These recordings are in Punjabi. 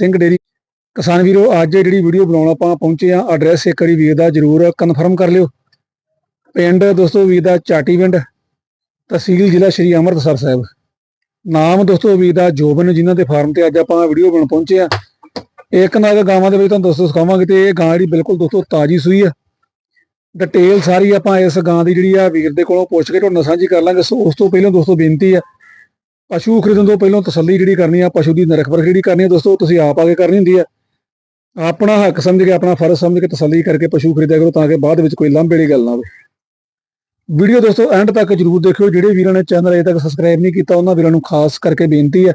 ਸਿੰਘ ਡੇਰੀ। ਕਿਸਾਨ ਵੀਰੋ, ਅੱਜ ਜਿਹੜੀ ਵੀਡੀਓ ਬਣਾਉਣ ਆਪਾਂ ਪਹੁੰਚੇ ਆ ਐਡਰੈਸ ਇੱਕ ਵਾਰੀ ਵੀਰ ਦਾ ਜਰੂਰ ਕਨਫਰਮ ਕਰ ਲਿਓ। ਪਿੰਡ ਦੋਸਤੋ ਵੀਰ ਦਾ ਚਾਟੀ ਪਿੰਡ, ਤਹਿਸੀਲ ਜ਼ਿਲ੍ਹਾ ਸ਼੍ਰੀ ਅੰਮ੍ਰਿਤਸਰ ਸਾਹਿਬ। ਨਾਮ ਦੋਸਤੋ ਵੀਰ ਦਾ ਜੋਬਨ, ਜਿਨ੍ਹਾਂ ਦੇ ਫਾਰਮ ਤੇ ਅੱਜ ਆਪਾਂ ਵੀਡੀਓ ਬਣਾਉਣ ਪਹੁੰਚੇ ਆ ਇੱਕ ਨਾ ਇੱਕ ਗਾਵਾਂ ਦੇ ਵਿੱਚ ਤੁਹਾਨੂੰ ਦੋਸਤੋ ਸਿਖਾਵਾਂਗੇ ਤੇ ਇਹ ਗਾਂ ਜਿਹੜੀ ਬਿਲਕੁਲ ਦੋਸਤੋ ਤਾਜੀ ਸੂਈ ਆ। ਡਿਟੇਲ ਸਾਰੀ ਆਪਾਂ ਇਸ ਗਾਂ ਦੀ ਜਿਹੜੀ ਆ ਵੀਰ ਦੇ ਕੋਲੋਂ ਪੁੱਛ ਕੇ ਤੁਹਾਡੇ ਨਾਲ ਸਾਂਝੀ ਕਰ ਲਾਂਗੇ। ਸੋ ਉਸ ਤੋਂ ਪਹਿਲਾਂ ਦੋਸਤੋ ਬੇਨਤੀ ਆ ਪਸ਼ੂ ਖਰੀਦਣ ਤੋਂ ਪਹਿਲਾਂ ਤਸੱਲੀ ਜਿਹੜੀ ਕਰਨੀ ਆ, ਪਸ਼ੂ ਦੀ ਨਰਖ ਜਿਹੜੀ ਕਰਨੀ ਆ, ਦੋਸਤੋ, ਤੁਸੀਂ ਆਪ ਆ ਕੇ ਕਰਨੀ ਹੁੰਦੀ ਆ। ਆਪਣਾ ਹੱਕ ਸਮਝ ਕੇ, ਆਪਣਾ ਫਰਜ਼ ਸਮਝ ਕੇ ਤਸੱਲੀ ਕਰਕੇ ਪਸ਼ੂ ਖਰੀਦਿਆ ਕਰੋ ਤਾਂ ਕਿ ਬਾਅਦ ਵਿੱਚ ਕੋਈ ਲਾਂਭੇ ਵਾਲੀ ਗੱਲ ਨਾ ਹੋਵੇ। ਵੀਡੀਓ ਦੋਸਤੋ, ਐਂਡ ਤੱਕ ਜਰੂਰ ਦੇਖਿਓ। ਜਿਹੜੇ ਵੀਰਾਂ ਨੇ ਚੈਨਲ ਅਜੇ ਤੱਕ ਸਬਸਕ੍ਰਾਈਬ ਨਹੀਂ ਕੀਤਾ, ਉਹਨਾਂ ਵੀਰਾਂ ਨੂੰ ਖਾਸ ਕਰਕੇ ਬੇਨਤੀ ਹੈ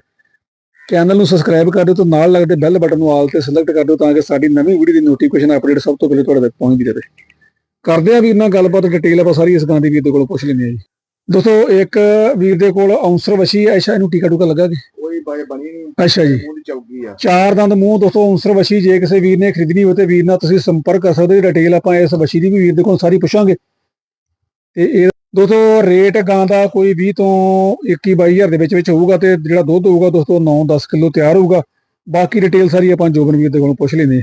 ਚੈਨਲ ਨੂੰ ਸਬਸਕ੍ਰਾਈਬ ਕਰ ਦਿਓ ਤੇ ਨਾਲ ਲੱਗਦੇ ਬੈਲ ਬਟਨ ਨੂੰ ਆਲ ਤੇ ਸਿਲੈਕਟ ਕਰ ਦਿਓ ਤਾਂ ਕਿ ਸਾਡੀ ਨਵੀਂ ਵੀਡੀਓ ਦੀ ਨੋਟੀਫਿਕੇਸ਼ਨ ਅਪਡੇਟ ਸਭ ਤੋਂ ਪਹਿਲੇ ਤੁਹਾਡੇ ਤੱਕ ਪਹੁੰਚਦੀ ਰਹੇ। ਕਰਦੇ ਆ ਵੀਰ ਨਾਲ ਗੱਲਬਾਤ, ਡਿਟੇਲ ਆਪਾਂ ਸਾਰੀ ਇਸ ਗਾਂ ਦੀ ਵੀਰ ਦੇ ਕੋਲੋਂ ਪੁੱਛ ਲੈਂਦੇ ਆ ਜੀ। ਦੋਸਤੋ ਇੱਕ ਵੀਰ ਦੇ ਕੋਲ ਔਂਸਰ ਵਸ਼ੀ ਐਸ਼ਾ ਇਹਨੂੰ ਟੀਕਾ ਟੂਕਾ ਲੱਗਾ ਜੀ ਕੋਈ ਬਾਏ ਬਣੀ ਨਹੀਂ। ਅੱਛਾ ਜੀ। ਮੂੰਹ ਦੀ ਚੌਕੀ ਆ। ਚਾਰ ਦੰਦ ਮੂੰਹ ਦੋਸਤੋ ਔਂਸਰ ਵਸ਼ੀ ਜੇ ਕਿਸੇ ਵੀਰ ਨੇ ਖਰੀਦਣੀ ਹੋਵੇ ਤੇ ਵੀਰ ਨਾਲ ਤੁਸੀਂ ਸੰਪਰਕ ਕਰ ਸਕਦੇ ਹੋ। ਡਿਟੇਲ ਆਪਾਂ ਇਸ ਵਸ਼ੀ ਦੀ ਵੀ ਵੀਰ ਦੇ ਕੋਲ ਸਾਰੀ ਪੁੱਛਾਂਗੇ। ਤੇ ਇਹ ਦੋਸਤੋ ਰੇਟ ਗਾਂ ਦਾ ਕੋਈ 20 ਤੋਂ 21 22000 ਦੇ ਵਿੱਚ ਵਿੱਚ ਹੋਊਗਾ ਤੇ ਜਿਹੜਾ ਦੁੱਧ ਹੋਊਗਾ ਦੋਸਤੋ 9-10 ਕਿਲੋ ਤਿਆਰ ਹੋਊਗਾ। ਬਾਕੀ ਡਿਟੇਲ ਸਾਰੀ ਆਪਾਂ ਜੋਬਨ ਵੀਰ ਦੇ ਕੋਲੋਂ ਪੁੱਛ ਲੈਂਦੇ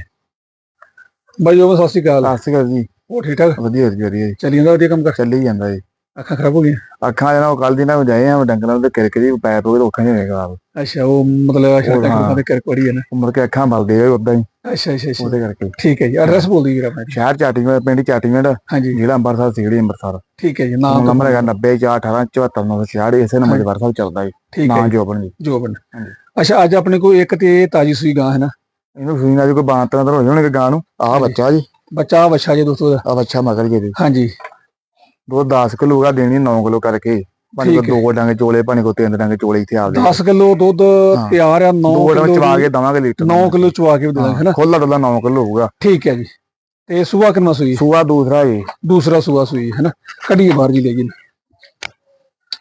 ਬਾਈ ਜੋਬਨ ਸਤਿ ਸ਼੍ਰੀ ਅਕਾਲ। ਸਤਿ ਸ਼੍ਰੀ ਅਕਾਲ ਜੀ। ਉਹ ਠੀਕ ਠਾਕ? ਵਧੀਆ ਵਧੀਆ ਜੀ। ਚੱਲੀ ਜਾਂਦਾ ਵਧੀਆ ਕੰਮ ਕਰ। ਚੱਲੀ ਜਾਂਦਾ ਜੀ। ਅੱਖਾਂ ਖਰਾਬ ਹੋ ਗਈਆਂ? ਅੱਖਾਂ ਜਨਾ ਕੱਲ ਦੀ ਨਾ ਜਾਏ ਆ ਡੰਗਰਾਂ ਦੇ ਕਿਰਕ ਦੀ ਪੈਪ ਉਹ ਅੱਖਾਂ ਨਹੀਂ ਖਰਾਬ। ਅੱਛਾ ਉਹ ਮਤਲਬ ਅੱਛਾ ਉਹ ਹਾਂ। ਟੈਕਨੀਕਾਂ ਦੇ ਕਰਕ ਵੜੀ ਹੈ ਨਾ। ਉਮਰ ਕੇ ਅੱਖਾਂ ਮਲਦੇ ਆ ਉਦਾਂ ਹੀ। ਅੱਛਾ ਅੱਛਾ ਅੱਛਾ। ਉਹਦੇ ਕਰਕੇ। ਠੀਕ ਹੈ ਜੀ ਐਡਰੈਸ ਬੋਲ ਦਿਓ ਵੀਰ ਆਪਣਾ। ਜੀ। ਸ਼ਹਿਰ ਚਾਟੀਵਿੰਡ ਪਿੰਡ ਚਾਟੀਵਿੰਡ ਹਾਂਜੀ। ਜ਼ਿਲ੍ਹਾ ਅੰਮ੍ਰਿਤਸਰ ਸਿਗੜੀ ਅੰਮ੍ਰਿਤਸਰ। ਠੀਕ ਹੈ ਜੀ ਨਾਮ ਨਾਮ ਨੰਬਰ ਹੈਗਾ 90 18 74 966 ਇਸੇ ਨੰਬਰ WhatsApp ਚੱਲਦਾ ਜੀ। ਠੀਕ ਹੈ ਨਾਂ ਜੋਬਨ ਜੀ। ਜੋਬਨ। ਹਾਂਜੀ। ਅੱਛਾ ਅੱਜ ਆਪਣੇ ਕੋਲ ਇੱਕ ਤੇ ਤਾਜੀ ਸੂਈ ਗਾਂ ਹੈ ਨਾ। ਇਹਨੂੰ ਸੂਈ ਨਾਲ ਕੋਈ ਬਾਂਤ ਨਾ ਹੋ ਜਾਣਗੇ ਗਾਂ ਨੂੰ ਆਹ। ਬੱਚਾ ਜੀ। ਬੱਚਾ ਵਛਾ ਜੇ ਦੋਸਤੋ ਦਾ। ਬੱਚਾ ਮਗਰ ਜੀ ਇਹਦੇ। ਹਾਂਜੀ। ਦੋ 10 ਕਿਲੋ ਦਾ ਦੇਣੀ 9 ਕਿਲੋ ਕਰਕੇ। ਭਾਣੇ ਕੋ। ਦੋ ਡਾਂਗੇ ਚੋਲੇ ਭਾਣੇ ਕੋ ਤਿੰਨ ਡਾਂਗੇ ਚੋਲੇ ਇੱਥੇ ਆਪਦੇ 10 ਕਿਲੋ ਦੁੱਧ। ਤਿਆਰ ਆ 9 ਦੋ ਡਾਂਗੇ ਕਿਲੋ ਚਵਾ ਕੇ ਦਵਾਂਗੇ ਲੀਟਰ। 9 ਕਿਲੋ ਚਵਾ ਕੇ ਵੀ ਦੇ ਦਾਂਗੇ ਹੈ ਨਾ? ਖੋਲਾ ਡੋਲਾ 9 ਕਿਲੋ ਹੋਊਗਾ। ਠੀਕ ਹੈ ਜੀ। ਤੇ ਸੂਆ ਕਿੰਨਾ ਸੂਈ? ਸੂਆ ਦੂਸਰਾ ਜੀ ਦੂਸਰਾ ਸੂਆ ਸੂਈ ਹੈ ਨਾ? ਕੱਢੀਏ ਬਾਹਰ ਜੀ ਲੈ ਜੀ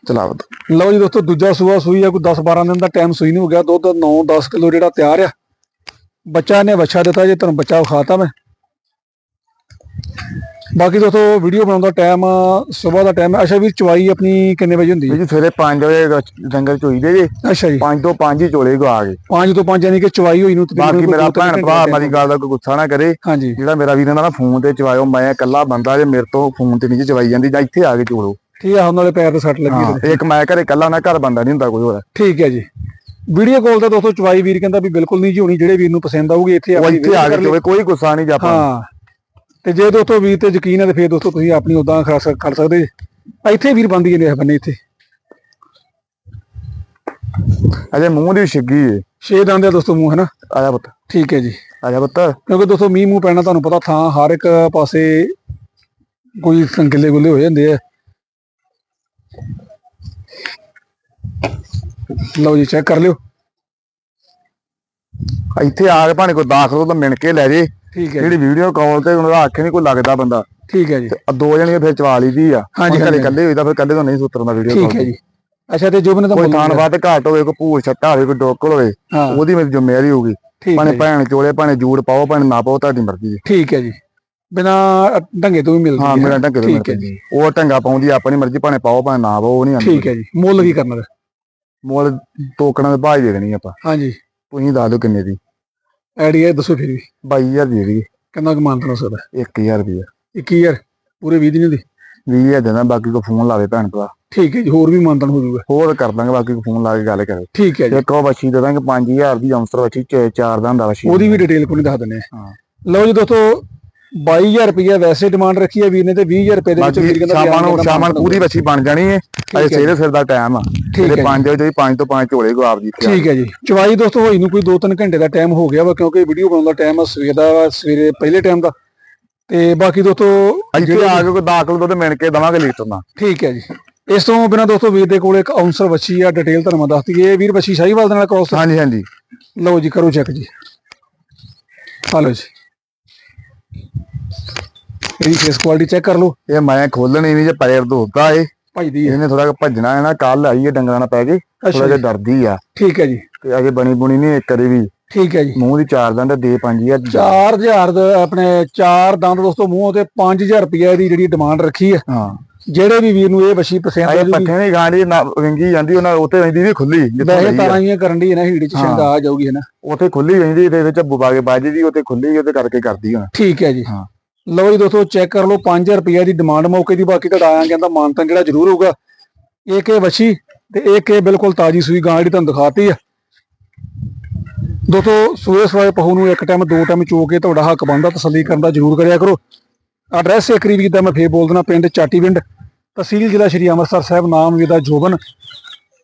ਚਲਾਓ ਲਓ ਜੀ ਦੋਸਤੋ ਦੂਜਾ ਸੂਆ ਸੂਈ ਆ ਕੋਈ 10 12 ਦਿਨ ਦਾ ਟਾਈਮ ਸੂਈ ਨੂੰ ਹੋ ਗਿਆ। ਦੁੱਧ 9 10 ਕਿਲੋ ਜਿਹੜਾ ਤਿਆਰ ਆ। ਬੱਚਾ ਨੇ ਵੱਛਾ ਦਿੱਤਾ ਜੇ ਤੁਹਾਨੂੰ ਬੱਚਾ ਵਿਖਾਤਾ ਮੈਂ। ਬਾਕੀ ਦੋਸਤੋ ਵੀਡੀਓ ਬਣਾਉਣ ਦਾ ਟਾਈਮ ਸਵੇਰ ਦਾ ਟਾਈਮ ਅੱਛਾ ਵੀਰ ਚਵਾਈ ਆਪਣੀ ਕਿੰਨੇ ਵਜੇ ਹੁੰਦੀ? ਹੈ ਜੀ ਸਵੇਰੇ 5 ਵਜੇ ਡੰਗਰ ਚੋਈਦੇ ਜੀ। ਅੱਛਾ ਜੀ। 5 ਤੋਂ 5 ਹੀ ਚੋਲੇ ਗਵਾ ਗਏ 5 ਤੋਂ 5 ਯਾਨੀ ਕਿ ਚਵਾਈ ਹੋਈ ਨੂੰ ਬਾਕੀ ਮੇਰਾ ਦੋ ਭੈਣ ਭਰਾ ਦਾ ਮੇਰੀ ਗੱਲ ਦਾ ਕੋਈ ਗੁੱਸਾ ਨਾ ਕਰੇ। ਹਾਂਜੀ। ਜਿਹੜਾ ਮੇਰਾ ਵੀਰ ਕਹਿੰਦਾ ਨਾ ਫੋਨ ਤੇ ਚਵਾਇਓ ਮੈਂ ਇਕੱਲਾ ਬੰਦਾ ਜੇ ਮੇਰੇ ਤੋਂ ਫੋਨ ਤੇ ਨਹੀਂ ਚਵਾਈ ਜਾਂਦੀ ਜਾਂ ਇੱਥੇ ਆ ਕੇ ਚੋਲੋ। ਠੀਕ ਆ ਹੁਣ ਨਾਲੇ ਪੈਰ ਤੇ ਸੱਟ ਲੱਗੀ ਹਾਂ ਇੱਕ ਮੈਂ ਘਰੇ ਇਕੱਲਾ ਨਾ ਘਰ ਬੰਦਾ ਨਹੀਂ ਹੁੰਦਾ ਕੋਈ ਹੋਰ। ਠੀਕ ਹੈ ਜੀ। ਵੀਡੀਓ ਕਾਲ ਤੇ ਦੋਸਤੋ ਚਵਾਈ ਵੀਰ ਕਹਿੰਦਾ ਵੀ ਬਿਲਕੁਲ ਨਹੀਂ ਜੀ ਹੋਣੀ ਜਿਹੜੇ ਵੀਰ ਨੂੰ ਪਸੰਦ ਆਊਗੀ ਇੱਥੇ ਆ ਕੇ ਕੋਈ ਗੁੱਸਾ ਨਹੀਂ ਜਾਪਾ ਹਾਂ। ਤੇ ਜੇ ਦੋਸਤੋ ਵੀਰ ਤੇ ਯਕੀਨ ਹੈ ਤੇ ਫਿਰ ਦੋਸਤੋ ਤੁਸੀਂ ਆਪਣੀ ਉਦਾਂ ਕਰ ਸਕਦੇ ਜੀ। ਇੱਥੇ ਵੀਰ ਬੰਦੀ ਨੇ ਬੰਨੇ ਇੱਥੇ। ਅਜੇ ਮੂੰਹ ਦੀ ਛਿੱਗੀ ਏ। ਛੇ ਦੰਦ ਆ ਦੋਸਤੋ ਮੂੰਹ ਹੈ ਨਾ ਆਜਾ ਪੁੱਤ। ਠੀਕ ਹੈ ਜੀ। ਆਜਾ ਪੁੱਤ। ਕਿਉਂਕਿ ਦੋਸਤੋ ਮੀਂਹ ਮੂੰਹ ਪੈਣਾ ਤੁਹਾਨੂੰ ਪਤਾ ਥਾਂ ਹਰ ਇੱਕ ਪਾਸੇ ਕੋਈ ਸੰਗਲੇ ਗੁੱਲੇ ਹੋ ਜਾਂਦੇ ਆ। ਲਓ ਜੀ ਚੈੱਕ ਕਰ ਲਿਓ। ਇੱਥੇ ਆ ਕੇ ਭਾਣੇ ਕੋਈ ਦਾਖਲ ਹੋ ਤਾਂ ਮਿਣ ਕੇ ਲੈ ਜੇ। ਠੀਕ ਹੈ ਜਿਹੜੀ ਵੀਡੀਓ ਕਾਲ ਤੇ ਉਹਦਾ ਅੱਖ ਨਹੀਂ ਕੋਈ ਲੱਗਦਾ ਬੰਦਾ। ਠੀਕ ਹੈ ਜੀ। ਦੋ ਜਣੀਆਂ ਫਿਰ ਚਵਾ ਲਈਦੀ ਆ। ਹਾਂਜੀ, ਹੁਣ ਘਰੇ ਹਾਂਜੀ। ਇਕੱਲੇ ਹੋਈ ਤਾਂ ਫਿਰ ਇਕੱਲੇ ਤੋਂ ਨਹੀਂ ਸੁਤਰਦਾ ਵੀਡੀਓ ਠੀਕ ਹੈ ਜੀ। ਅੱਛਾ ਤੇ ਜੋ ਮੈਨੇ ਤਾਂ ਕੋਈ ਥਾਨ। ਵੱਧ ਘਾਟ ਹੋਵੇ ਕੋਈ ਭੂਲ ਛੱਟਾ ਹੋਵੇ ਕੋਈ ਡੋਕਲ ਹੋਵੇ ਉਹਦੀ ਮੇਰੀ ਜ਼ਿੰਮੇਵਾਰੀ ਹੋਊਗੀ। ਹੈ ਭਾਣੇ ਚੋਲੇ ਭਾਣੇ ਜੂੜ ਪਾਓ ਭਾਣੇ ਨਾ ਪਾਓ ਤੁਹਾਡੀ ਮਰਜ਼ੀ ਹੈ। ਠੀਕ ਹੈ ਜੀ। ਬਿਨਾ ਢੰਗੇ ਤੋਂ ਵੀ ਮਿਲਦੀ ਹਾਂ ਹੈ ਮੇਰਾ ਢੰਗੇ ਤੋਂ ਠੀਕ ਹੈ ਜੀ। ਉਹ ਢੰਗਾ ਪਾਉਂਦੀ ਆਪਣੀ ਮਰਜ਼ੀ ਭਾਣੇ ਪਾਓ ਭਾਣੇ ਨਾ ਪਾਓ ਉਹ ਨਹੀਂ ਠੀਕ ਹੈ ਜੀ। ਮੁੱਲ ਕੀ ਕਰਨਾ ਦਾ ਮੁੱਲ ਟੋਕਣਾ ਦੇ ਭਾਜ ਦੇ ਦੇਣੀ ਆਪਾਂ। ਹਾਂਜੀ। ਤੁਸੀਂ ਦੱਸ ਦਿਓ ਕਿੰਨੇ ਦੀ। ਆਈਡੀਆ ਦੱਸੋ ਫਿਰ ਵੀ। 22000 ਦੀ ਦੇ ਕਿੰਨਾ ਕੁ ਮਾਨਤਨਾ ਸਕਦਾ? 1000 ਰੁਪਏ। 21000 ਪੂਰੇ 20 ਦਿਨ ਦੀ? 20000 ਦੇਣਾ ਬਾਕੀ ਕੋ ਫੋਨ ਲਾਵੇ ਭੈਣ ਭਰਾ। ਠੀਕ ਹੈ ਜੀ ਹੋਰ ਵੀ ਮਾਨਤਨ ਹੋ ਜਾਊਗਾ। ਹੋਰ ਕਰ ਦਾਂਗੇ ਬਾਕੀ ਕੋ ਫੋਨ ਲਾ ਕੇ ਗੱਲ ਕਰੇ। ਠੀਕ ਹੈ ਜੀ। ਇੱਕ ਉਹ ਬੱਚੀ ਦੇ ਦਾਂਗੇ 5000 ਦੀ ਅੰਸਰ ਬੱਚੀ ਚ- ਚਾਰ ਦਾ ਹੁੰਦਾ ਬੱਚੀ ਉਹਦੀ ਵੀ ਡਿਟੇਲ ਕੋਈ ਦੱਸ ਦਿੰਦੇ। ਆ ਹਾਂ। ਲਓ ਜੀ ਦੋਸਤੋ 22000 ਰੁਪਏ ਵੈਸੇ ਡਿਮਾਂਡ ਰੱਖੀ ਹੈ ਵੀਰ ਨੇ ਤੇ 20000 ਰੁਪਏ ਦੇ ਵਿੱਚ ਬਾਕੀ ਕਹਿੰਦਾ ਸ਼ਾਮਾਂ ਨੂੰ ਸ਼ਾਮਾਂ ਨੂੰ ਪੂਰੀ ਬੱਚੀ ਬਣ ਜਾਣੀ ਹੈ। ਅਜੇ ਸਵੇਰੇ ਸਿਰ ਦਾ ਟਾਈਮ ਆ। ਠੀਕ ਹੈ 5 ਵਜੇ 5 ਤੋਂ 5 ਝੋਲੇ ਗੋ ਆਪ ਜੀ ਆ। ਠੀਕ ਹੈ ਜੀ। ਚਵਾਈ ਦੋਸਤੋ ਹੋਈ ਨੂੰ ਕੋਈ 2-3 ਘੰਟੇ ਦਾ ਟਾਈਮ ਹੋ ਗਿਆ ਵਾ ਕਿਉਂਕਿ ਵੀਡੀਓ ਬਣਾਉਣ ਦਾ ਟਾਈਮ ਸਵੇਰ ਦਾ ਸਵੇਰੇ ਪਹਿਲੇ ਟਾਈਮ ਦਾ। ਤੇ ਬਾਕੀ ਦੋਸਤੋ ਇੱਥੇ ਆ ਕੇ ਦਾਖਲ ਦੁੱਧ ਮਿਣ ਕੇ ਦਵਾਂਗੇ ਲੀਟਰ ਨਾਲ ਠੀਕ ਹੈ ਜੀ। ਇਸ ਤੋਂ ਬਿਨਾਂ ਦੋਸਤੋ ਵੀਰ ਦੇ ਕੋਲ ਇੱਕ ਆਉਂਸਰ ਵੱਛੀ ਆ ਡਿਟੇਲ ਤੁਹਾਨੂੰ ਮੈਂ ਦੱਸ ਦਈਏ। ਇਹ ਵੀਰ ਵੱਛੀ ਸ਼ਾਹੀਵਾਲ ਦੇ ਨਾਲ ਕ੍ਰੋਸ ਹਾਂਜੀ ਹਾਂਜੀ। ਲਓ ਜੀ ਕਰੋ ਚੈੱਕ ਜੀ। ਹਲੋ ਜੀ। ਇਹਦੀ ਫੇਸ ਕੁਆਲਿਟੀ ਚੈੱਕ ਕਰ ਲਓ। ਇਹ ਮੈਂ ਖੋਲਣੀ ਨਹੀਂ ਜੇ ਪੈਰ ਧੋਤਾ ਏ ਭਜਦੀ ਹੈ ਇਹਨੇ ਥੋੜਾ ਜਿਹਾ ਭੱਜਣਾ ਹੈ ਨਾ ਕੱਲ ਆਈ ਹੈ ਡੰਗਰਾਂ ਨਾਲ ਪੈ ਗਈ ਥੋੜਾ ਜਿਹਾ ਜੀ, ਡਰਦੀ ਆ। ਠੀਕ ਹੈ ਜੀ। ਤੇ ਅਜੇ ਬਣੀ ਬੁਣੀ ਨਹੀਂ ਕਰੀ ਵੀ। ਠੀਕ ਹੈ ਜੀ। ਮੂੰਹ ਦੀ ਚਾਰ ਦੰਦ ਦੇ 5000 4000 ਦਾ ਆਪਣੇ ਚਾਰ ਦੰਦ ਦੋਸਤੋ ਮੂੰਹ ਤੇ 5000 ਰੁਪਏ ਦੀ ਜਿਹੜੀ ਡਿਮਾਂਡ ਰੱਖੀ ਹੈ। ਹਾਂ। ਜਿਹੜੇ ਵੀ ਵੀਰ ਨੂੰ ਇਹ ਵਸ਼ੀ ਪਸੰਦ ਆ ਇਹ ਜੂਗੀ ਪੱਠੇ ਨਹੀਂ ਗਾਂਢੀ ਨਾ ਵਿੰਗੀ ਜਾਂਦੀ ਉਹਨਾਂ ਉੱਥੇ ਰਹਿੰਦੀ ਵੀ ਖੁੱਲੀ ਲਈ ਆ। ਤਾਰਾਂ ਹੀ ਕਰਨ ਦੀ ਹੈ ਨਾ ਹੀੜੀ ਚ ਸ਼ੰਕਾ ਆ ਜਾਊਗੀ ਹੈ ਨਾ। ਉੱਥੇ ਖੁੱਲੀ ਰਹਿੰਦੀ ਤੇ ਵਿੱਚ ਬੁਬਾ ਕੇ ਬਾਜੀ ਦੀ ਉੱਥੇ ਖੁੱਲੀ ਉਹਦੇ ਕਰਕੇ ਕਰਦੀ ਹੁਣ। ਠੀਕ ਹੈ ਜੀ। ਹਾਂ। ਲਓ ਜੀ ਦੋਸਤੋ ਚੈੱਕ ਕਰ ਲਓ 5000 ਰੁਪਏ ਦੀ ਡਿਮਾਂਡ ਮੌਕੇ ਦੀ ਬਾਕੀ ਤੁਹਾਡਾ ਕਹਿੰਦਾ ਮਾਨਤਨ ਜਿਹੜਾ ਜ਼ਰੂਰ ਹੋਊਗਾ। ਇਹ ਕੇ ਵਸ਼ੀ ਤੇ ਇਹ ਕੇ ਬਿਲਕੁਲ ਤਾਜੀ ਸੂਈ ਗਾਂ ਜਿਹੜੀ ਤੁਹਾਨੂੰ ਦਿਖਾਤੀ ਆ। ਦੋਸਤੋ, ਸੂਏ ਸਵਾਏ ਪਹੂ ਨੂੰ ਇੱਕ ਟਾਈਮ ਦੋ ਟਾਈਮ ਚੋ ਕੇ ਤੁਹਾਡਾ ਹੱਕ ਬਣਦਾ, ਤਸੱਲੀ ਕਰਨ ਦਾ ਜ਼ਰੂਰ ਕਰਿਆ ਕਰੋ। ਐਡਰੈਸ ਏਕਰੀ ਵੀਰ ਦਾ ਮੈਂ ਫੇਰ ਬੋਲ ਦੇਣਾ ਪਿੰਡ ਚਾਟੀਵਿੰਡ ਤਹਿਸੀਲ ਜ਼ਿਲ੍ਹਾ ਸ਼੍ਰੀ ਅੰਮ੍ਰਿਤਸਰ ਸਾਹਿਬ, ਨਾਮ ਵੀਰ ਦਾ ਜੋਬਨ।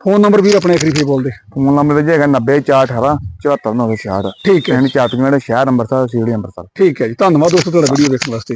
ਫੋਨ ਨੰਬਰ ਵੀਰ ਆਪਣੇ ਏਕਰੀ ਫੇਰ ਬੋਲਦੇ ਫੋਨ ਨੰਬਰ ਜੀ ਹੈਗਾ 90418 74966 ਠੀਕ ਹੈ। ਪਿੰਡ ਚਾਤੀਆਂ ਦਾ ਸ਼ਹਿਰ ਅੰਮ੍ਰਿਤਸਰ ਸੀੜੀ ਅੰਮ੍ਰਿਤਸਰ। ਠੀਕ ਹੈ ਜੀ। ਧੰਨਵਾਦ ਦੋਸਤੋ ਤੁਹਾਡਾ ਵੀਡੀਓ ਵੇਖਣ ਵਾਸਤੇ।